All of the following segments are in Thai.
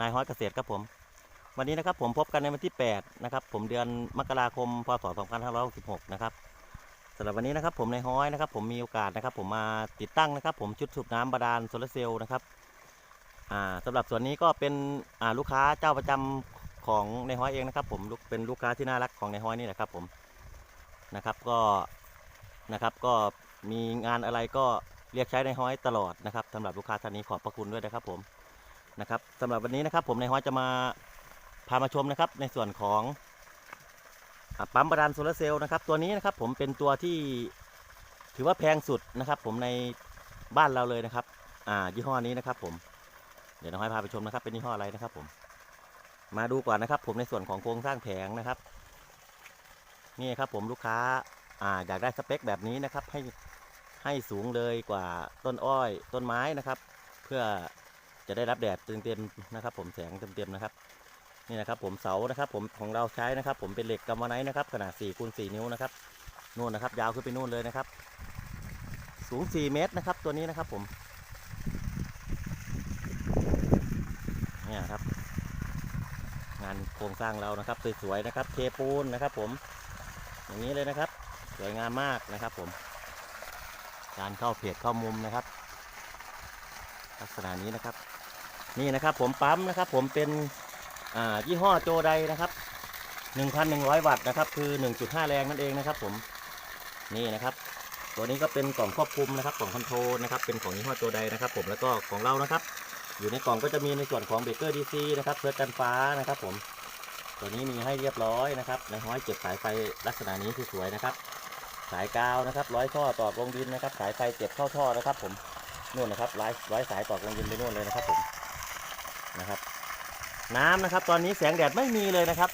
นายฮ้อยเกษตรครับผม วันนี้นะครับผมพบกันในวันที่ 8 นะครับ ผมเดือนมกราคม พศ 2566 นะครับสำหรับวันนี้นะครับผมนายฮ้อยนะครับ ผมมีโอกาสนะครับ ผมมาติดตั้งนะครับ ผมชุดสูบน้ำบาดาลโซลาร์เซลล์นะครับอ่าสำหรับส่วนนี้ก็เป็นอ่าลูกค้าเจ้าประจำของนายฮ้อยเองนะครับ ผมเป็นลูกค้าที่น่ารักของนายฮ้อยนี่แหละครับผมนะครับก็นะครับก็มีงานอะไรก็เรียกใช้นายฮ้อยตลอดนะครับสำหรับลูกค้าท่านนี้ขอบพระคุณด้วยนะครับผม นะครับสำหรับวันนี้นะครับ ผมในฮอยจะมาพามาชมนะครับ ในส่วนของอปั๊มบาดาลโซลาร์เซลล์นะครับ ตัวนี้นะครับผมเป็นตัวที่ถือว่าแพงสุดนะครับ ผมในบ้านเราเลยนะครับ อ่ายี่ห้อนี้นะครับ ผมเดี๋ยวน้องให้พาไปชมนะครับ เป็นยี่ห้ออะไรนะครับ ผม มาดูก่อนนะครับ ผมในส่วนของโครงสร้างแผงนะครับ นี่ครับ ผมลูกค้าอ่าอยากได้สเปคแบบนี้นะครับ ให้ให้สูงเลยกว่าต้นอ้อย ต้นไม้นะครับ เพื่อ จะได้รับแดดเต็มๆนะครับ ผมแสงเต็มๆนะครับนี่นะครับผมเสานะครับผมของเราใช้นะครับ ผมเป็นเหล็กกัมวาไนท์นะครับ ขนาด4คูณ4นิ้วนะครับนู่นนะครับ ยาวขึ้นไปนู่นเลยนะครับ สูง 4 เมตรนะครับ ตัวนี้นะครับผมเนี่ยครับ งานโครงสร้างเรานะครับสวยๆนะครับเทปูนนะครับ ผม อย่างนี้เลยนะครับสวยงามมากนะครับ ผม การเข้าเพจเข้ามุมนะครับ ลักษณะนี้นะครับ นี่นะครับผมปั๊มนะครับผมเป็นยี่ห้อโจไดนะครับ 1,100 วัตต์นะครับ คือ 1.5 แรงนั่นเองนะครับ ผมนี่นะครับ ตัวนี้ก็เป็นกล่องควบคุมนะครับกล่องคอนโทรลนะครับเป็นของยี่ห้อโจไดนะครับ ผมแล้วก็ของเรานะครับ อยู่ในกล่องก็จะมีในส่วนของเบรกเกอร์ดีซีนะครับเพื่อกันฟ้านะครับ ผม ตัวนี้มีให้เรียบร้อยนะครับในห้อยเก็บสายไฟลักษณะนี้สวยนะครับ สายกาวนะครับ ร้อยท่อต่อลงดินนะครับ สายไฟเก็บเข้าท่อนะครับ ผมนู่นนะครับร้อยร้อยสายต่อลงดินไปนู่นเลยนะครับผม นะครับ น้ำนะครับ ตอนนี้แสงแดดไม่มีเลยนะครับ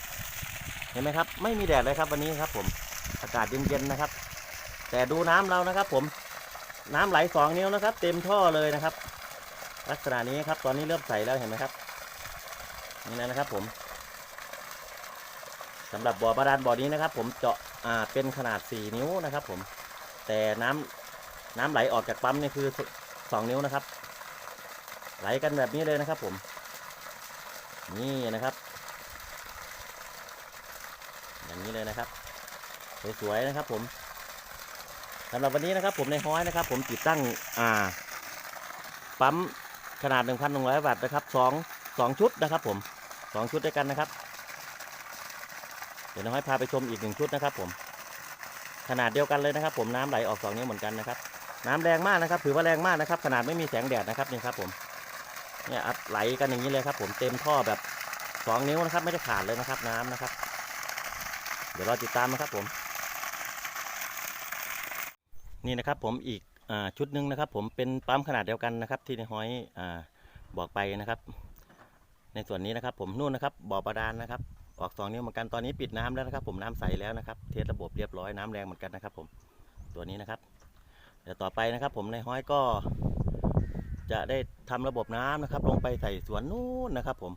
เห็นไหมครับ ไม่มีแดดเลยครับวันนี้ครับ ผมอากาศเย็นๆนะครับ แต่ดูน้ำเรานะครับ ผมน้ำไหลสองนิ้วนะครับ เต็มท่อเลยนะครับ ลักษณะนี้ครับ ตอนนี้เริ่มใสแล้วเห็นไหมครับนี่นะครับ ผมสำหรับบ่อบาดาลบ่อนี้นะครับ ผมเจาะอ่าเป็นขนาด4นิ้วนะครับ ผม แต่น้ำน้ำไหลออกจากปั๊มนี่คือสองนิ้วนะครับ ไหลกันแบบนี้เลยนะครับผม นี่นะครับ อย่างนี้เลยนะครับ สวยๆนะครับผมสำหรับวันนี้นะครับผมในห้อยนะครับ ผมติดตั้งอ่าปั๊มขนาด 1,100 วัตต์นะครับสองสองชุดนะครับ ผมสองชุดด้วยกันนะครับ เดี๋ยวน้องให้พาไปชมอีกหนึ่งชุดนะครับ ผม ขนาดเดียวกันเลยนะครับ ผมน้ำไหลออกสองนิ้วเหมือนกันนะครับ น้ำแรงมากนะครับ ถือว่าแรงมากนะครับ ขนาดไม่มีแสงแดดนะครับนี่ครับผม เนี่ยอัดไหลกันอย่างนี้เลยครับ ผมเต็มท่อแบบสองนิ้วนะครับ ไม่ได้ขาดเลยนะครับน้ำนะครับ เดี๋ยวเราติดตามนะครับผม นี่นะครับผมอีกอชุดหนึ่งนะครับ ผมเป็นปั๊มขนาดเดียวกันนะครับ ที่ในห้อยอบอกไปนะครับ ในส่วนนี้นะครับ ผมนู่นนะครับบ่อบาดาลนะครับ ออกสองนิ้วเหมือนกันตอนนี้ปิดน้ำแล้วนะครับ ผมน้ำใสแล้วนะครับ เทสระบบเรียบร้อยน้ำแรงเหมือนกันนะครับ ผมตัวนี้นะครับ เดี๋ยวต่อไปนะครับ ผมในห้อยก็ จะได้ทำระบบน้ำนะครับ ลงไปใส่สวนนู้นนะครับ ผม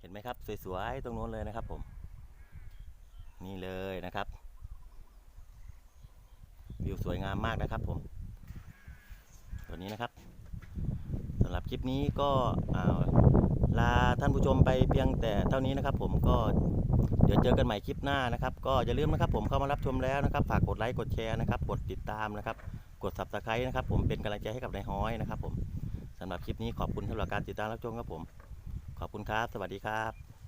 เห็นไหมครับ สวยๆตรงนู้นเลยนะครับ ผม นี่เลยนะครับ วิวสวยงามมากนะครับ ผม ตัวนี้นะครับสำหรับคลิปนี้ก็ลาท่านผู้ชมไปเพียงแต่เท่านี้นะครับ ผมก็เดี๋ยวเจอกันใหม่คลิปหน้านะครับ ก็อย่าลืมนะครับ ผมเข้ามารับชมแล้วนะครับ ฝากกดไลค์กดแชร์นะครับ กดติดตามนะครับ กด subscribe นะครับ ผมเป็นกำลังใจให้กับนายฮ้อยนะครับ ผม สำหรับคลิปนี้ขอบคุณสำหรับการติดตามรับชมครับผม ขอบคุณครับ สวัสดีครับ